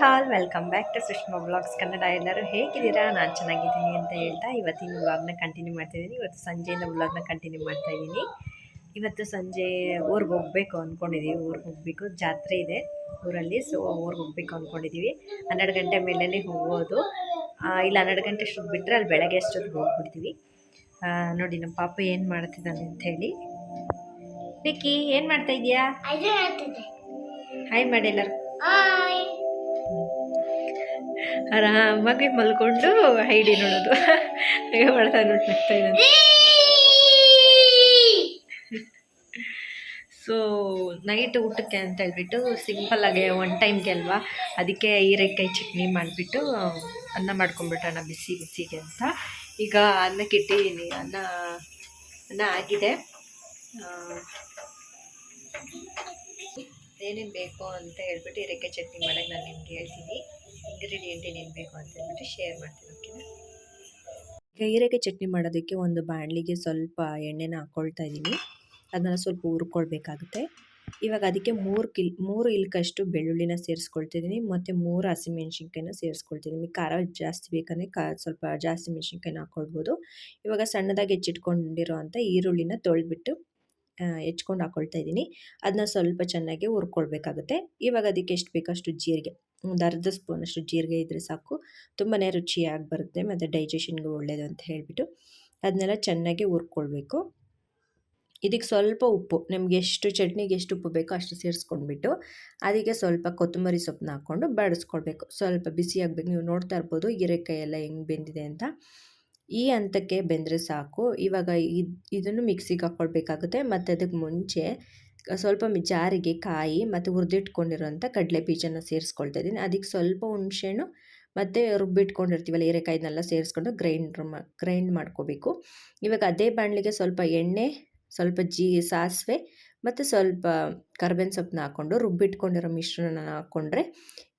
Hall welcome back to Sushma blogs Kannada ಎಲ್ಲರೂ ಹೇಗಿದ್ದೀರಾ? ನಾನು ಚೆನ್ನಾಗಿದ್ದೀನಿ ಅಂತ ಹೇಳ್ತಾ ಇವತ್ತಿನ ವ್ಲಾಗ್ನ ಕಂಟಿನ್ಯೂ ಮಾಡ್ತಾಯಿದ್ದೀನಿ ಇವತ್ತು ಸಂಜೆಯಿಂದ ಬ್ಲಾಗ್ನ ಕಂಟಿನ್ಯೂ ಮಾಡ್ತಾ ಇದ್ದೀನಿ. ಇವತ್ತು ಸಂಜೆ ಊರಿಗೆ ಹೋಗಬೇಕು ಅಂದ್ಕೊಂಡಿದ್ದೀವಿ ಊರಿಗೆ ಹೋಗಬೇಕು. ಜಾತ್ರೆ ಇದೆ ಊರಲ್ಲಿ ಸೊ ಊರಿಗೆ ಹೋಗಬೇಕು ಅಂದ್ಕೊಂಡಿದ್ದೀವಿ ಹನ್ನೆರಡು ಗಂಟೆ ಮೇಲೇ ಹೋಗೋದು ಇಲ್ಲ ಹನ್ನೆರಡು ಗಂಟೆ ಅಷ್ಟೊತ್ತು ಬಿಟ್ಟರೆ ಅಲ್ಲಿ ಬೆಳಗ್ಗೆ ಅಷ್ಟೊತ್ತಿಗೆ ಹೋಗ್ಬಿಡ್ತೀವಿ. ನೋಡಿ ನಮ್ಮ ಪಾಪ ಏನು ಮಾಡ್ತಿದ್ದಾನೆ ಅಂತ ಹೇಳಿ. ನಿಕ್ಕಿ ಏನು ಮಾಡ್ತಾ ಇದೀಯಾ ಹಾಯ್ ಮಾಡಿ ಎಲ್ಲರೂ ಆರಾಮಾಗಿ ಮಲ್ಕೊಂಡು ಐಡಿ ನೋಡೋದು. ಹಾಗೆ ಮಾಡ್ತಾ ನೋಡ್ತಾ ಇದ್ದಾನೆ. ಸೊ ನೈಟ್ ಊಟಕ್ಕೆ ಅಂತ ಹೇಳ್ಬಿಟ್ಟು ಆಗಿ ಒನ್ ಟೈಮ್ಗೆ ಅಲ್ವಾ? ಅದಕ್ಕೆ ಹೀರೆಕಾಯಿ ಚಟ್ನಿ ಮಾಡಿಬಿಟ್ಟು, ಅನ್ನ ಮಾಡ್ಕೊಂಬಿಟ್ಟೋಣ ಬಿಸಿ ಬಿಸಿಗೆ ಅಂತ. ಈಗ ಇಟ್ಟಿದ್ದೀನಿ. ಅನ್ನ ಅನ್ನ ಆಗಿದೆ. ಏನೇನು ಬೇಕು ಅಂತ ಹೇಳ್ಬಿಟ್ಟು ಹೀರೆಕಾಯಿ ಚಟ್ನಿ ಮಾಡೋಕ್ಕೆ ನಾನು ನಿಮ್ಗೆ ಹೇಳ್ತೀನಿ. ಇಂಗ್ರೀಡಿಯೆಂಟ್ ಏನೇನು ಬೇಕು ಅಂತ ಹೇಳ್ಬಿಟ್ಟು ಶೇರ್ ಮಾಡ್ತೀನಿ ಓಕೆನಾ ಈಗ ಚಟ್ನಿ ಮಾಡೋದಕ್ಕೆ ಒಂದು ಬಾಣಲಿಗೆ ಸ್ವಲ್ಪ ಎಣ್ಣೆನ ಹಾಕ್ಕೊಳ್ತಾ ಇದ್ದೀನಿ. ಅದನ್ನ ಸ್ವಲ್ಪ ಹುರ್ಕೊಳ್ಬೇಕಾಗುತ್ತೆ. ಇವಾಗ ಅದಕ್ಕೆ ಮೂರು ಕಿಲ್, ಮೂರು ಇಲ್ಕಷ್ಟು ಬೆಳ್ಳುಳ್ಳಿನ ಸೇರಿಸ್ಕೊಳ್ತಿದ್ದೀನಿ ಮತ್ತು ಮೂರು ಹಸಿಮೆಣ್ಸಿನ್ಕಾಯಿನ ಸೇರಿಸ್ಕೊಳ್ತೀನಿ ನಿಮಗೆ ಖಾರ ಜಾಸ್ತಿ ಬೇಕಂದರೆ ಕಾ ಸ್ವಲ್ಪ ಜಾಸ್ತಿ ಮೆಣಸಿನ್ಕಾಯಿನ ಹಾಕ್ಕೊಳ್ಬೋದು ಇವಾಗ ಸಣ್ಣದಾಗಿ ಹೆಚ್ಚಿಟ್ಕೊಂಡಿರೋ ಅಂಥ ಈರುಳ್ಳಿನ ತೊಳೆದ್ಬಿಟ್ಟು ಹೆಚ್ಕೊಂಡು ಹಾಕ್ಕೊಳ್ತಾ ಇದ್ದೀನಿ. ಅದನ್ನ ಸ್ವಲ್ಪ ಚೆನ್ನಾಗಿ ಹುರ್ಕೊಳ್ಬೇಕಾಗುತ್ತೆ. ಇವಾಗ ಅದಕ್ಕೆ ಎಷ್ಟು ಬೇಕಷ್ಟು ಜೀರಿಗೆ. ಒಂದು ಅರ್ಧ ಸ್ಪೂನಷ್ಟು ಜೀರಿಗೆ ಇದ್ದರೆ ಸಾಕು. ತುಂಬಾ ರುಚಿಯಾಗಿ ಬರುತ್ತೆ, ಮತ್ತು ಡೈಜೆಷನ್ಗೂ ಒಳ್ಳೆಯದು ಅಂತ ಹೇಳಿಬಿಟ್ಟು. ಅದನ್ನೆಲ್ಲ ಚೆನ್ನಾಗಿ ಹುರ್ಕೊಳ್ಬೇಕು. ಇದಕ್ಕೆ ಸ್ವಲ್ಪ ಉಪ್ಪು, ನಿಮ್ಗೆ ಎಷ್ಟು ಚಟ್ನಿಗೆ ಎಷ್ಟು ಉಪ್ಪು ಬೇಕೋ ಅಷ್ಟು ಸೇರಿಸ್ಕೊಂಡ್ಬಿಟ್ಟು, ಅದಕ್ಕೆ ಸ್ವಲ್ಪ ಕೊತ್ತಂಬರಿ ಸೊಪ್ಪನ್ನ ಹಾಕ್ಕೊಂಡು ಬಾಡಿಸ್ಕೊಳ್ಬೇಕು. ಸ್ವಲ್ಪ ಬಿಸಿ ಆಗಬೇಕು ನೀವು ನೋಡ್ತಾ ಇರ್ಬೋದು, ಹೀರೆಕಾಯಿ ಎಲ್ಲ ಹೆಂಗೆ ಬೆಂದಿದೆ ಅಂತ. ಈ ಹಂತಕ್ಕೆ ಬೆಂದರೆ ಸಾಕು. ಇವಾಗ ಇದು, ಇದನ್ನು ಮಿಕ್ಸಿಗೆ ಹಾಕ್ಕೊಳ್ಬೇಕಾಗುತ್ತೆ ಮತ್ತು ಅದಕ್ಕೆ ಮುಂಚೆ ಸ್ವಲ್ಪ ಜಾರಿಗೆ ಕಾಯಿ ಮತ್ತು ಹುರಿದಿಟ್ಕೊಂಡಿರೋಂಥ ಕಡಲೆ ಬೀಜನ ಸೇರಿಸ್ಕೊಳ್ತಾ ಇದ್ದೀನಿ. ಅದಕ್ಕೆ ಸ್ವಲ್ಪ ಹುಣಸೆಹಣ್ಣು ಮತ್ತು ರುಬ್ಬಿಟ್ಕೊಂಡಿರ್ತೀವಲ್ಲ ಹೀರೆಕಾಯಿನೆಲ್ಲ ಸೇರಿಸ್ಕೊಂಡು ಗ್ರೈಂಡ್ ಗ್ರೈಂಡ್ ಮಾಡ್ಕೋಬೇಕು. ಇವಾಗ ಅದೇ ಬಾಣಲಿಗೆ ಸ್ವಲ್ಪ ಎಣ್ಣೆ, ಸ್ವಲ್ಪ ಜೀ, ಸಾಸಿವೆ ಮತ್ತು ಸ್ವಲ್ಪ ಕರ್ಬೇವಿನ ಸೊಪ್ಪನ್ನ ಹಾಕ್ಕೊಂಡು ರುಬ್ಬಿಟ್ಕೊಂಡಿರೋ ಮಿಶ್ರಣನ ಹಾಕ್ಕೊಂಡ್ರೆ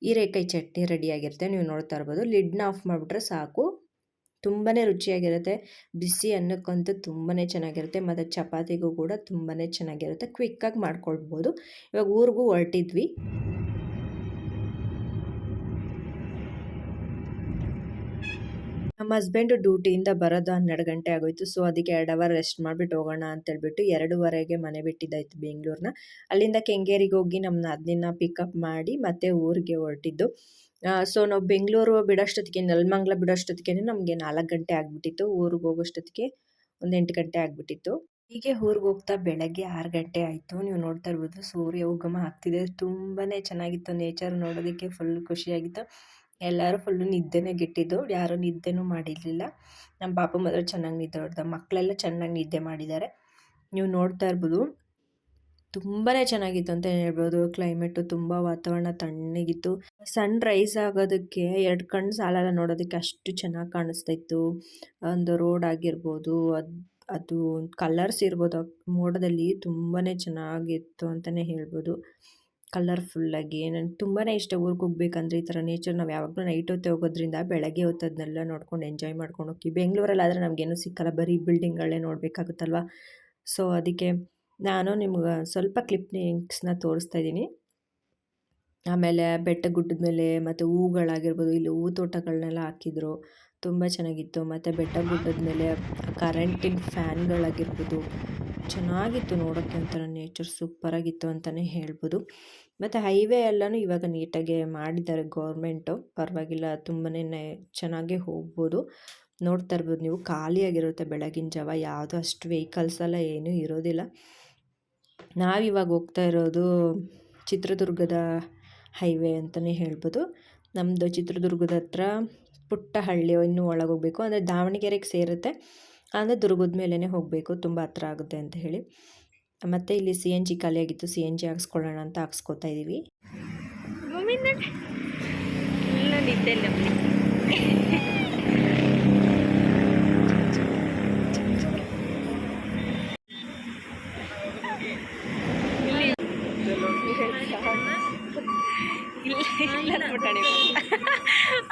ಹೀರೆಕಾಯಿ ಚಟ್ನಿ ರೆಡಿಯಾಗಿರುತ್ತೆ ನೀವು ನೋಡ್ತಾ ಇರ್ಬೋದು. ಲಿಡ್ನ ಆಫ್ ಮಾಡಿಬಿಟ್ರೆ ಸಾಕು. ತುಂಬಾ ರುಚಿಯಾಗಿರುತ್ತೆ. ಬಿಸಿ ಅನ್ನಕ್ಕಂತೂ ತುಂಬಾ ಚೆನ್ನಾಗಿರುತ್ತೆ. ಮತ್ತು ಚಪಾತಿಗೂ ಕೂಡ ತುಂಬಾ ಚೆನ್ನಾಗಿರುತ್ತೆ. ಕ್ವಿಕ್ಕಾಗಿ ಮಾಡ್ಕೊಳ್ಬೋದು. ಇವಾಗ ಊರಿಗೂ ಹೊರಟಿದ್ವಿ. ನಮ್ಮ ಹಸ್ಬೆಂಡ್ ಡ್ಯೂಟಿಯಿಂದ ಬರೋದು ಹನ್ನೆರಡು ಗಂಟೆ ಆಗೋಯ್ತು. ಸೊ ಅದಕ್ಕೆ ಎರಡು ಅವರ್ ರೆಸ್ಟ್ ಮಾಡಿಬಿಟ್ಟು ಹೋಗೋಣ ಅಂತೇಳ್ಬಿಟ್ಟು ಎರಡೂವರೆಗೆ ಮನೆ ಬಿಟ್ಟಿದ್ದಾಯ್ತು ಬೆಂಗಳೂರನ್ನ ಅಲ್ಲಿಂದ ಕೆಂಗೇರಿಗೆ ಹೋಗಿ ನಮ್ಮ ಅದನ್ನ ಪಿಕಪ್ ಮಾಡಿ ಮತ್ತೆ ಊರಿಗೆ ಹೊರಟಿದ್ದು. ಸೊ ನಾವು ಬೆಂಗಳೂರು ಬಿಡೋಷ್ಟೊತ್ತಿಗೆ ನೆಲಮಂಗ್ಲ ಬಿಡೋಷ್ಟೊತ್ತಿಗೆ ನಮಗೆ ನಾಲ್ಕು ಗಂಟೆ ಆಗಿಬಿಟ್ಟಿತ್ತು. ಊರಿಗೆ ಹೋಗೋಷ್ಟೊತ್ತಿಗೆ ಒಂದು ಎಂಟು ಗಂಟೆ ಆಗಿಬಿಟ್ಟಿತ್ತು. ಹೀಗೆ ಊರಿಗೆ ಹೋಗ್ತಾ ಬೆಳಗ್ಗೆ ಆರು ಗಂಟೆ ಆಯಿತು. ನೀವು ನೋಡ್ತಾ ಇರ್ಬೋದು, ಸೂರ್ಯ ಉಗಮ ಆಗ್ತಿದೆ. ತುಂಬಾ ಚೆನ್ನಾಗಿತ್ತು. ನೇಚರ್ ನೋಡೋದಕ್ಕೆ ಫುಲ್ ಖುಷಿಯಾಗಿತ್ತು. ಎಲ್ಲರೂ ಫುಲ್ಲು ನಿದ್ದೆನೇ ಗಿಟ್ಟಿದ್ದು. ಯಾರೂ ನಿದ್ದೆನೂ ಮಾಡಿರಲಿಲ್ಲ. ನಮ್ಮ ಪಾಪ ಮಾತ್ರ ಚೆನ್ನಾಗಿ ನಿದ್ದೆ ಹೊಡೆದ. ಮಕ್ಕಳೆಲ್ಲ ಚೆನ್ನಾಗಿ ನಿದ್ದೆ ಮಾಡಿದ್ದಾರೆ. ನೀವು ನೋಡ್ತಾ ಇರ್ಬೋದು ತುಂಬಾ ಚೆನ್ನಾಗಿತ್ತು ಅಂತ ಹೇಳ್ಬೋದು. ಕ್ಲೈಮೇಟು ತುಂಬ ವಾತಾವರಣ ತಣ್ಣಗಿತ್ತು. ಸನ್ ರೈಸ್ ಆಗೋದಕ್ಕೆ ಎರಡು ಕಣ್ಣು ಸಾಲಲ್ಲ ನೋಡೋದಕ್ಕೆ ಅಷ್ಟು ಚೆನ್ನಾಗಿ ಕಾಣಿಸ್ತಾ ಇತ್ತು. ಒಂದು ರೋಡ್ ಆಗಿರ್ಬೋದು, ಅದು ಅದು ಕಲರ್ಸ್ ಇರ್ಬೋದು. ಮೋಡದಲ್ಲಿ ತುಂಬಾ ಚೆನ್ನಾಗಿತ್ತು ಅಂತಲೇ ಹೇಳ್ಬೋದು. ಕಲರ್ಫುಲ್ಲಾಗಿ ನನಗೆ ತುಂಬಾ ಇಷ್ಟ ಊರಿಗೆ ಹೋಗ್ಬೇಕಂದ್ರೆ ಈ ಥರ ನೇಚರ್ ನಾವು ಯಾವಾಗಲೂ ನೈಟ್ ಹೊತ್ತೆ ಹೋಗೋದ್ರಿಂದ ಬೆಳಗ್ಗೆ ಹೊತ್ತು ಅದನ್ನೆಲ್ಲ ನೋಡ್ಕೊಂಡು ಎಂಜಾಯ್ ಮಾಡ್ಕೊಂಡು ಹೋಗ್ತೀವಿ ಬೆಂಗಳೂರಲ್ಲಿ ಆದರೆ ನಮಗೇನು ಸಿಕ್ಕಲ್ಲ, ಬರೀ ಬಿಲ್ಡಿಂಗ್ಗಳೇ ನೋಡಬೇಕಾಗುತ್ತಲ್ವ? ಸೊ ಅದಕ್ಕೆ ನಾನು ನಿಮ್ಗೆ ಸ್ವಲ್ಪ ಕ್ಲಿಪ್ಪಿಂಗ್ಸ್ನ ತೋರಿಸ್ತಾ ಇದ್ದೀನಿ. ಆಮೇಲೆ ಬೆಟ್ಟ ಗುಡ್ಡದ ಮೇಲೆ ಮತ್ತು ಹೂಗಳಾಗಿರ್ಬೋದು, ಇಲ್ಲಿ ಹೂ ತೋಟಗಳನ್ನೆಲ್ಲ ಹಾಕಿದ್ರು, ತುಂಬ ಚೆನ್ನಾಗಿತ್ತು. ಮತ್ತು ಬೆಟ್ಟ ಗುಡ್ಡದ ಮೇಲೆ ಕರೆಂಟಿನ ಫ್ಯಾನ್ಗಳಾಗಿರ್ಬೋದು ಚೆನ್ನಾಗಿತ್ತು ನೋಡೋಕ್ಕೆ ಒಂಥರ ನೇಚರ್ ಸೂಪರಾಗಿತ್ತು ಅಂತಲೇ ಹೇಳ್ಬೋದು. ಮತ್ತು ಹೈವೇ ಎಲ್ಲನೂ ಇವಾಗ ನೀಟಾಗಿ ಮಾಡಿದ್ದಾರೆ ಗೌರ್ಮೆಂಟು ಪರವಾಗಿಲ್ಲ, ತುಂಬನೇ ಚೆನ್ನಾಗೇ ಹೋಗ್ಬೋದು. ನೋಡ್ತಾ ಇರ್ಬೋದು ನೀವು, ಖಾಲಿಯಾಗಿರುತ್ತೆ ಬೆಳಗಿನ ಜಾವ. ಯಾವುದು ಅಷ್ಟು ವೆಹಿಕಲ್ಸ್ ಎಲ್ಲ ಏನೂ ಇರೋದಿಲ್ಲ. ನಾವಿವಾಗ ಹೋಗ್ತಾ ಇರೋದು ಚಿತ್ರದುರ್ಗದ ಹೈವೇ ಅಂತಲೇ ಹೇಳ್ಬೋದು. ನಮ್ಮದು ಚಿತ್ರದುರ್ಗದ ಹತ್ರ ಪುಟ್ಟ ಹಳ್ಳಿ ಇನ್ನೂ ಒಳಗೆ ಹೋಗಬೇಕು. ಅಂದರೆ ದಾವಣಗೆರೆಗೆ ಸೇರುತ್ತೆ. ಅಂದರೆ ದುರ್ಗದ ಮೇಲೇ ಹೋಗಬೇಕು ತುಂಬ ಹತ್ರ ಆಗುತ್ತೆ ಅಂತ ಹೇಳಿ ಮತ್ತು ಇಲ್ಲಿ ಸಿ ಎನ್ ಜಿ ಖಾಲಿಯಾಗಿತ್ತು ಸಿ ಎನ್ ಜಿ ಹಾಕ್ಸ್ಕೊಳ್ಳೋಣ ಅಂತ ಹಾಕ್ಸ್ಕೊತಾ ಇದ್ದೀವಿ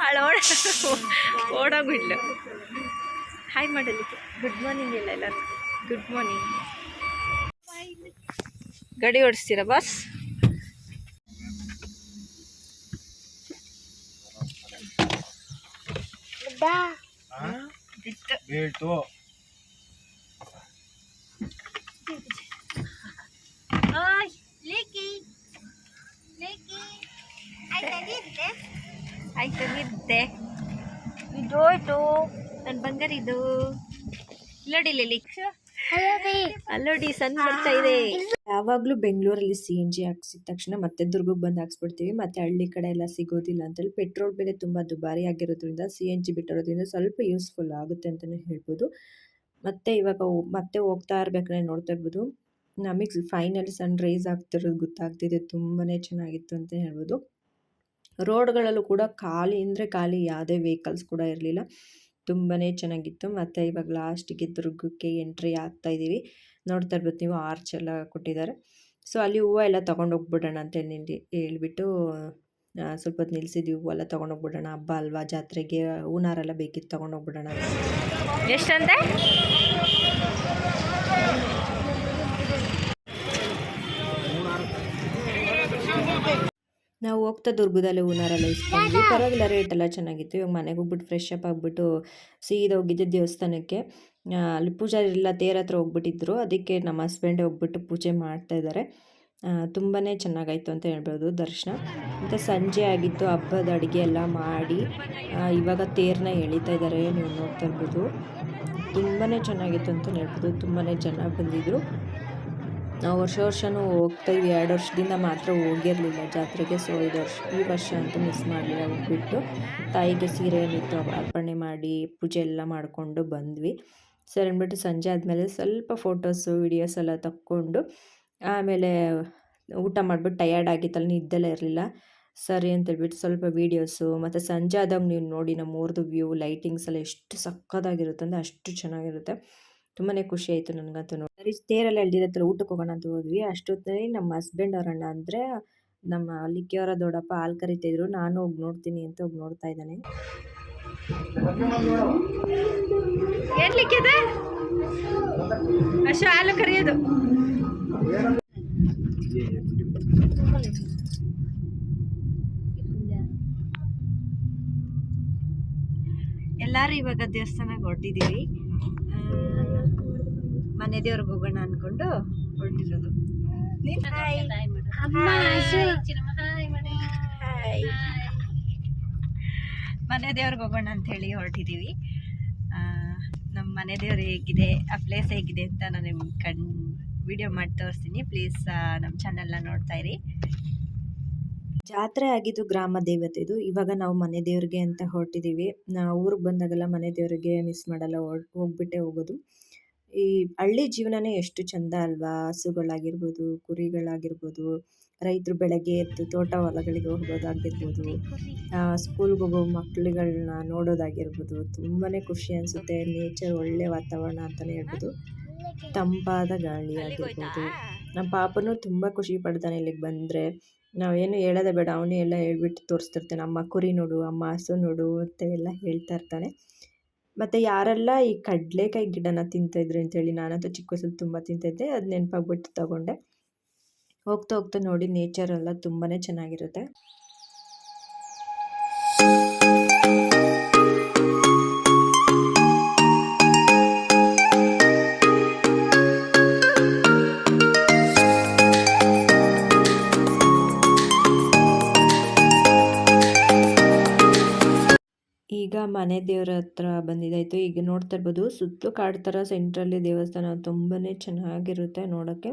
ಅವಳು ಓಡ ಓಡೋಗು ಇಲ್ಲ ಹಾಯ್ ಮಾಡಲಿಕ್ಕೆ ಗುಡ್ ಮಾರ್ನಿಂಗ್ ಇಲ್ಲ ಎಲ್ಲ ಗುಡ್ ಮಾರ್ನಿಂಗ್ ಗಡಿ ಓಡಿಸ್ತೀರಾ ಬಾಸ್ ಆಯ್ತು ಬಿದ್ದೆ ಇದೋಯ್ತು ನನ್ನ ಬಂಗಾರಿದು ಇದು ಇಲ್ಲೋಡಿ ಲಿಲಿ. ಅಲ್ಲೋಡಿ. ಸಣ್ಣ ಬರ್ತಾ ಇದೆ. ಯಾವಾಗಲೂ ಬೆಂಗಳೂರಲ್ಲಿ ಸಿ ಎನ್ ಜಿ ಹಾಕ್ಸಿದ ತಕ್ಷಣ ಮತ್ತೆ ದುರ್ಗಕ್ಕೆ ಬಂದು ಹಾಕ್ಸ್ಬಿಡ್ತೀವಿ. ಮತ್ತೆ ಹಳ್ಳಿ ಕಡೆ ಎಲ್ಲ ಸಿಗೋದಿಲ್ಲ ಅಂತೇಳಿ ಪೆಟ್ರೋಲ್ ಬೆಲೆ ತುಂಬ ದುಬಾರಿ ಆಗಿರೋದ್ರಿಂದ ಸಿ ಎನ್ ಜಿ ಬಿಟ್ಟಿರೋದ್ರಿಂದ ಸ್ವಲ್ಪ ಯೂಸ್ಫುಲ್ ಆಗುತ್ತೆ ಅಂತಲೇ ಹೇಳ್ಬೋದು. ಮತ್ತೆ ಇವಾಗ ಮತ್ತೆ ಹೋಗ್ತಾ ಇರ್ಬೇಕಾದ್ರೆ ನೋಡ್ತಾ ಇರ್ಬೋದು. ನಮಗೆ ಫೈನಲ್ ಸನ್ ರೈಸ್ ಆಗ್ತಿರೋದು ಗೊತ್ತಾಗ್ತಿದೆ. ತುಂಬಾ ಚೆನ್ನಾಗಿತ್ತು ಅಂತ ಹೇಳ್ಬೋದು. ರೋಡ್ಗಳಲ್ಲೂ ಕೂಡ ಖಾಲಿ ಅಂದರೆ ಖಾಲಿ ಯಾವುದೇ ವೆಹಿಕಲ್ಸ್ ಕೂಡ ಇರಲಿಲ್ಲ. ತುಂಬಾ ಚೆನ್ನಾಗಿತ್ತು. ಮತ್ತು ಇವಾಗ ಲಾಸ್ಟಿಗೆ ದುರ್ಗಕ್ಕೆ ಎಂಟ್ರಿ ಆಗ್ತಾ ಇದ್ದೀವಿ ನೋಡ್ತಾ ಇರ್ಬೋದು ನೀವು ಆರ್ಚ್ ಎಲ್ಲ ಕೊಟ್ಟಿದ್ದಾರೆ. ಸೊ ಅಲ್ಲಿ ಹೂವು ಎಲ್ಲ ತೊಗೊಂಡು ಹೋಗ್ಬಿಡೋಣ ಅಂತ ಹೇಳಿ ಹೇಳಿಬಿಟ್ಟು ಸ್ವಲ್ಪ ಹೊತ್ತು ನಿಲ್ಸಿದ್ವಿ. ಹೂವೆಲ್ಲ ತೊಗೊಂಡು ಹೋಗ್ಬಿಡೋಣ. ಹಬ್ಬ ಅಲ್ವಾ? ಜಾತ್ರೆಗೆ ಹೂನಾರೆಲ್ಲ ಬೇಕಿತ್ತು ತೊಗೊಂಡು ಹೋಗ್ಬಿಡೋಣ ಅಂತ. ಎಷ್ಟಂತೆ? ನಾವು ಹೋಗ್ತಾ ದುರ್ಗದಲ್ಲೇ ಹೂನಾರೆಲ್ಲ ಇಸ್ಕೊಂಡ್ವಿ ಪರವಾಗಿಲ್ಲ ರೇಟ್ ಎಲ್ಲ ಚೆನ್ನಾಗಿತ್ತು. ಇವಾಗ ಮನೆಗೆ ಹೋಗ್ಬಿಟ್ಟು ಫ್ರೆಶ್ ಅಪ್ ಆಗಿಬಿಟ್ಟು ಸೀದಾ ಹೋಗಿದ್ದೆ ದೇವಸ್ಥಾನಕ್ಕೆ. ಅಲ್ಲಿ ಪೂಜಾರಿ ಎಲ್ಲ ತೇರ ಹತ್ರ ಹೋಗ್ಬಿಟ್ಟಿದ್ರು. ಅದಕ್ಕೆ ನಮ್ಮ ಹಸ್ಬೆಂಡ್ ಹೋಗ್ಬಿಟ್ಟು ಪೂಜೆ ಮಾಡ್ತಾ ಇದ್ದಾರೆ. ತುಂಬಾ ಚೆನ್ನಾಗಾಯಿತು ಅಂತ ಹೇಳ್ಬೋದು ದರ್ಶನ. ಮತ್ತು ಸಂಜೆ ಆಗಿತ್ತು, ಹಬ್ಬದ ಅಡುಗೆ ಎಲ್ಲ ಮಾಡಿ ಇವಾಗ ತೇರನ್ನ ಎಳಿತಾ ಇದ್ದಾರೆ. ನೀವು ನೋಡ್ತಾ ಇರ್ಬೋದು. ತುಂಬಾ ಚೆನ್ನಾಗಿತ್ತು ಅಂತ ಹೇಳ್ಬೋದು. ತುಂಬಾ ಜನ ಬಂದಿದ್ದರು ನಾವು ವರ್ಷ ವರ್ಷವೂ ಹೋಗ್ತಾ ಇದ್ವಿ ಎರಡು ವರ್ಷದಿಂದ ಮಾತ್ರ ಹೋಗಿರಲಿಲ್ಲ. ಜಾತ್ರೆಗೆ ಸೊ ಇದು ವರ್ಷ, ಈ ವರ್ಷ ಅಂತೂ ಮಿಸ್ ಮಾಡಲಿಲ್ಲ. ಹೋಗ್ಬಿಟ್ಟು ತಾಯಿಗೆ ಸೀರೆ ಏನಿತ್ತು ಅರ್ಪಣೆ ಮಾಡಿ ಪೂಜೆ ಎಲ್ಲ ಮಾಡಿಕೊಂಡು ಬಂದ್ವಿ. ಸರಿ ಅಂದ್ಬಿಟ್ಟು ಸಂಜೆ ಆದಮೇಲೆ ಸ್ವಲ್ಪ ಫೋಟೋಸು ವಿಡಿಯೋಸ್ ಎಲ್ಲ ತಕ್ಕೊಂಡು ಆಮೇಲೆ ಊಟ ಮಾಡಿಬಿಟ್ಟು ಟಯರ್ಡ್ ಆಗಿತ್ತಲ್ಲ ನಿದ್ದೆಲ್ಲ ಇರಲಿಲ್ಲ. ಸರಿ ಅಂತೇಳ್ಬಿಟ್ಟು ಸ್ವಲ್ಪ ವೀಡಿಯೋಸು ಮತ್ತು ಸಂಜೆ ಆದಾಗ ನೀವು ನೋಡಿ ನಮ್ಮ ಊರ್ದು ವ್ಯೂ ಲೈಟಿಂಗ್ಸ್ ಎಲ್ಲ ಎಷ್ಟು ಸಕ್ಕತ್ತಾಗಿರುತ್ತೆ ಅಂದರೆ ಅಷ್ಟು ಚೆನ್ನಾಗಿರುತ್ತೆ. ತುಂಬಾ ಖುಷಿ ಆಯಿತು ನನಗಂತೂ ಸರಿ, ತೇರೆಲ್ಲ ಹತ್ರ ಊಟಕ್ಕೆ ಹೋಗೋಣ ಅಂತ ಹೋದ್ವಿ. ಅಷ್ಟೊತ್ತಲ್ಲಿ ನಮ್ಮ ಹಸ್ಬೆಂಡ್ ಅವರಣ್ಣ ಅಂದರೆ, ನಮ್ಮ ಲಿಕ್ಕಿಯವರ ದೊಡ್ಡಪ್ಪ ಹಾಲು ಕರಿತಿದ್ರು. ನಾನು ಹೋಗಿ ನೋಡ್ತೀನಿ ಅಂತ ಹೋಗಿ ನೋಡ್ತಾ ಇದ್ದಾನೆ. ಅಷ್ಟು ಹಾಲು ಕರಿಯೋದು. ಎಲ್ಲರೂ ಇವಾಗ ದೇವಸ್ಥಾನಕ್ಕೆ ಹೊರಟಿದ್ದೀವಿ. ಮನೆ ದೇವ್ರಿಗೆ ಹೋಗೋಣ ಅನ್ಕೊಂಡು ಹೊರಟಿರೋದು ಮನೆ. ದೇವ್ರಿಗೆ ಹೋಗೋಣ ಅಂತ ಹೇಳಿ ಹೊರಟಿದ್ದೀವಿ ನಮ್ಮ ಮನೆ ದೇವ್ರು ಹೇಗಿದೆ ಆ ಪ್ಲೇಸ್ ಹೇಗಿದೆ ಅಂತ ನಾನು ನಿಮ್ಗೆ ಕಣ್ ವಿಡಿಯೋ ಮಾಡಿ ತೋರಿಸ್ತೀನಿ. ಪ್ಲೀಸ್ ನಮ್ಮ ಚಾನೆಲ್ನ ನೋಡ್ತಾ ಇರಿ. ಜಾತ್ರೆ ಆಗಿದ್ದು ಗ್ರಾಮ ದೇವತೆದು ಇವಾಗ ನಾವು ಮನೆ ದೇವ್ರಿಗೆ ಅಂತ ಹೊರಟಿದ್ದೀವಿ ನಾವು ಊರಿಗೆ ಬಂದಾಗೆಲ್ಲ ಮನೆ ದೇವರಿಗೆ ಮಿಸ್ ಮಾಡಲ್ಲ. ಹೊರ್- ಹೋಗ್ಬಿಟ್ಟೆ ಹೋಗೋದು. ಈ ಹಳ್ಳಿ ಜೀವನನೇ ಎಷ್ಟು ಚಂದ ಅಲ್ವಾ? ಹಸುಗಳಾಗಿರ್ಬೋದು, ಕುರಿಗಳಾಗಿರ್ಬೋದು, ರೈತರು ಬೆಳಗ್ಗೆ ಎದ್ದು ತೋಟ ಹೊಲಗಳಿಗೆ ಹೋಗೋದಾಗಿರ್ಬೋದು ಸ್ಕೂಲ್ಗೆ ಹೋಗೋ ಮಕ್ಳುಗಳನ್ನ ನೋಡೋದಾಗಿರ್ಬೋದು. ತುಂಬಾ ಖುಷಿ ಅನಿಸುತ್ತೆ. ನೇಚರ್ ಒಳ್ಳೆ ವಾತಾವರಣ ಅಂತಲೇ ಹೇಳ್ಬೋದು. ತಂಪಾದ ಗಾಳಿ ಆಗಿರ್ಬೋದು. ನಮ್ಮ ಪಾಪನೂ ತುಂಬ ಖುಷಿ ಪಡ್ತಾನೆ ಇಲ್ಲಿಗೆ ಬಂದರೆ. ನಾವೇನು ಹೇಳೋದೇ ಬೇಡ. ಅವನೇ ಎಲ್ಲ ಹೇಳ್ಬಿಟ್ಟು ತೋರಿಸ್ತಿರ್ತಾನೆ. ಅಮ್ಮ ಕುರಿ ನೋಡು, ಅಮ್ಮ ಹಸು ನೋಡು ಅಂತ ಎಲ್ಲ ಹೇಳ್ತಾ ಇರ್ತಾನೆ. ಮತ್ತು ಯಾರೆಲ್ಲ ಈ ಕಡಲೆಕಾಯಿ ಗಿಡನ ತಿಂತಾಯಿದ್ರು ಅಂತೇಳಿ ನಾನಂತೂ ಚಿಕ್ಕ ವಯಸ್ಸಲ್ಲಿ ತುಂಬ ತಿಂತಾಯಿದ್ದೆ ಅದು ನೆನಪಾಗ್ಬಿಟ್ಟು ತಗೊಂಡೆ. ಹೋಗ್ತಾ ಹೋಗ್ತಾ ನೋಡಿ ನೇಚರ್ ಎಲ್ಲ ತುಂಬಾ ಚೆನ್ನಾಗಿರುತ್ತೆ. ಈಗ ಮನೆ ದೇವ್ರ ಹತ್ರ ಬಂದಿದ್ದಾಯಿತು. ಈಗ ನೋಡ್ತಾ ಇರ್ಬೋದು, ಸುತ್ತಲೂ ಕಾಡು ಸೆಂಟ್ರಲ್ಲಿ ದೇವಸ್ಥಾನ ತುಂಬಾ ಚೆನ್ನಾಗಿರುತ್ತೆ ನೋಡೋಕ್ಕೆ.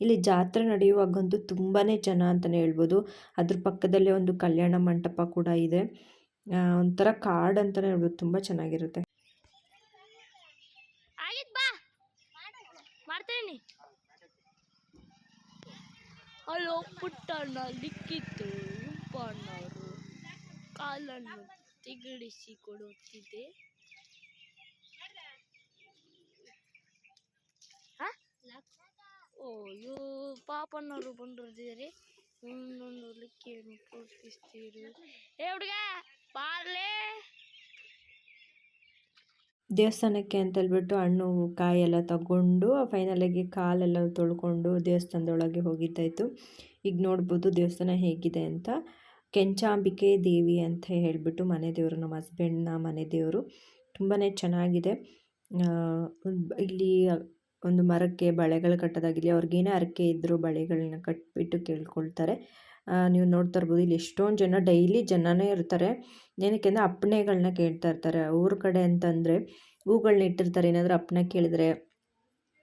ಇಲ್ಲಿ ಜಾತ್ರೆ ನಡೆಯುವಾಗಂತೂ ತುಂಬಾ ಜನ ಅಂತಲೇ ಹೇಳ್ಬೋದು. ಅದ್ರ ಪಕ್ಕದಲ್ಲೇ ಒಂದು ಕಲ್ಯಾಣ ಮಂಟಪ ಕೂಡ ಇದೆ. ಒಂಥರ ಕಾಡು ಅಂತಲೇ ಹೇಳ್ಬೋದು. ತುಂಬ ಚೆನ್ನಾಗಿರುತ್ತೆ. ಅಲ್ಲೋ ಪುಟ್ಟಣ್ಣ ಲಿಕ್ಕಿತ್ತು ಕಾಲನ್ನು ತಿರುಗಿಸಿ ಓ? ಓಯ್ಯೋ ಪಾಪಣ್ಣವರು ಬಂದಿದ್ದಾರೆ. ಇನ್ನೊಂದು ಲಿಕ್ಕಿಯನ್ನು ಪೂರ್ತಿಸ್ತೀರು ಏ ಹುಡುಗ ಬಾರ್ಲೇ. ದೇವಸ್ಥಾನಕ್ಕೆ ಅಂತ ಹೇಳ್ಬಿಟ್ಟು ಹಣ್ಣು ಕಾಯಿ ಎಲ್ಲ ತಗೊಂಡು ಫೈನಲಾಗಿ ಕಾಲೆಲ್ಲ ತೊಳ್ಕೊಂಡು ದೇವಸ್ಥಾನದೊಳಗೆ ಹೋಗಿದ್ದಾಯಿತು. ಈಗ ನೋಡ್ಬೋದು ದೇವಸ್ಥಾನ ಹೇಗಿದೆ ಅಂತ. ಕೆಂಚಾಂಬಿಕೆ ದೇವಿ ಅಂತ ಹೇಳಿಬಿಟ್ಟು ಮನೆ ದೇವರು, ನಮ್ಮ ಹಸ್ಬೆಂಡ್ನ ಮನೆ ದೇವರು ತುಂಬಾ ಚೆನ್ನಾಗಿದೆ. ಇಲ್ಲಿ ಒಂದು ಮರಕ್ಕೆ ಬಳೆಗಳು ಕಟ್ಟೋದಾಗಿರಲಿ, ಅವ್ರಿಗೇನೇ ಅರಕೆ ಇದ್ದರೂ ಬಳೆಗಳನ್ನ ಕಟ್ಬಿಟ್ಟು ಕೇಳ್ಕೊಳ್ತಾರೆ. ನೀವು ನೋಡ್ತಾ ಇರ್ಬೋದು, ಇಲ್ಲಿ ಎಷ್ಟೊಂದು ಜನ, ಡೈಲಿ ಜನನೇ ಇರ್ತಾರೆ. ಏನಕ್ಕೆ ಅಂದರೆ ಅಪ್ಪಣೆಗಳನ್ನ ಕೇಳ್ತಾ ಇರ್ತಾರೆ. ಊರ ಕಡೆ ಅಂತಂದರೆ ಹೂಗಳನ್ನ ಇಟ್ಟಿರ್ತಾರೆ. ಏನಾದರೂ ಅಪ್ಪಣೆ ಕೇಳಿದ್ರೆ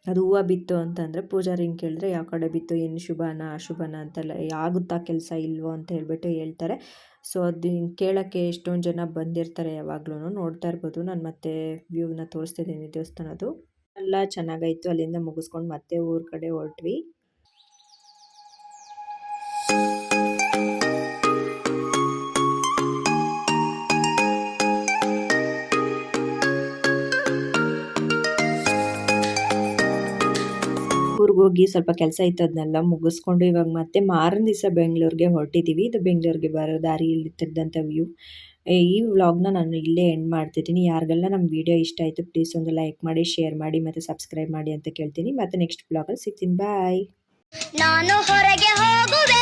ಅದು ಹೂವು ಬಿತ್ತು ಅಂತಂದರೆ ಪೂಜಾರಿ ಹಿಂಗೆ ಕೇಳಿದ್ರೆ, ಯಾವ ಕಡೆ ಬಿತ್ತು, ಏನು ಶುಭನ, ಅಶುಭನ ಅಂತೆಲ್ಲ ಆಗುತ್ತಾ ಕೆಲಸ ಇಲ್ವೋ? ಅಂತ ಹೇಳ್ಬಿಟ್ಟು ಹೇಳ್ತಾರೆ. ಸೊ, ಅದು ಕೇಳೋಕ್ಕೆ ಎಷ್ಟೊಂದು ಜನ ಬಂದಿರ್ತಾರೆ ಯಾವಾಗ್ಲೂ ನೋಡ್ತಾ ಇರ್ಬೋದು. ನಾನು ಮತ್ತೆ ವ್ಯೂವ್ನ ತೋರಿಸ್ತಿದ್ದೀನಿ ದೇವಸ್ಥಾನದ್ದು. ಎಲ್ಲ ಚೆನ್ನಾಗಾಯಿತು. ಅಲ್ಲಿಂದ ಮುಗಿಸ್ಕೊಂಡು ಮತ್ತೆ ಊರ ಕಡೆ ಹೊರಟ್ವಿ. ಹೋಗಿ ಸ್ವಲ್ಪ ಕೆಲಸ ಇತ್ತು ಅದನ್ನೆಲ್ಲ ಮುಗಿಸ್ಕೊಂಡು ಇವಾಗ ಮತ್ತೆ ಮಾರನೇ ದಿವಸ ಬೆಂಗಳೂರಿಗೆ ಹೊರಟಿದ್ದೀವಿ ಇದು ಬೆಂಗಳೂರಿಗೆ ಬರೋ ದಾರಿಯಲ್ಲಿ ತೆಗೆದಂಥ ವ್ಯೂ. ಈ ವ್ಲಾಗ್ನ ನಾನು ಇಲ್ಲೇ ಎಂಡ್ ಮಾಡ್ತಿದ್ದೀನಿ. ಯಾರಿಗೆಲ್ಲ ನಮ್ಮ ವಿಡಿಯೋ ಇಷ್ಟ ಆಯಿತು ಪ್ಲೀಸ್ ಒಂದು ಲೈಕ್ ಮಾಡಿ ಶೇರ್ ಮಾಡಿ ಮತ್ತು ಸಬ್ಸ್ಕ್ರೈಬ್ ಮಾಡಿ ಅಂತ ಕೇಳ್ತೀನಿ. ಮತ್ತು ನೆಕ್ಸ್ಟ್ ಬ್ಲಾಗಲ್ಲಿ ಸಿಗ್ತೀನಿ. ಬಾಯ್ ನಾನು ಹೊರಗೆ ಹೋಗುವೆ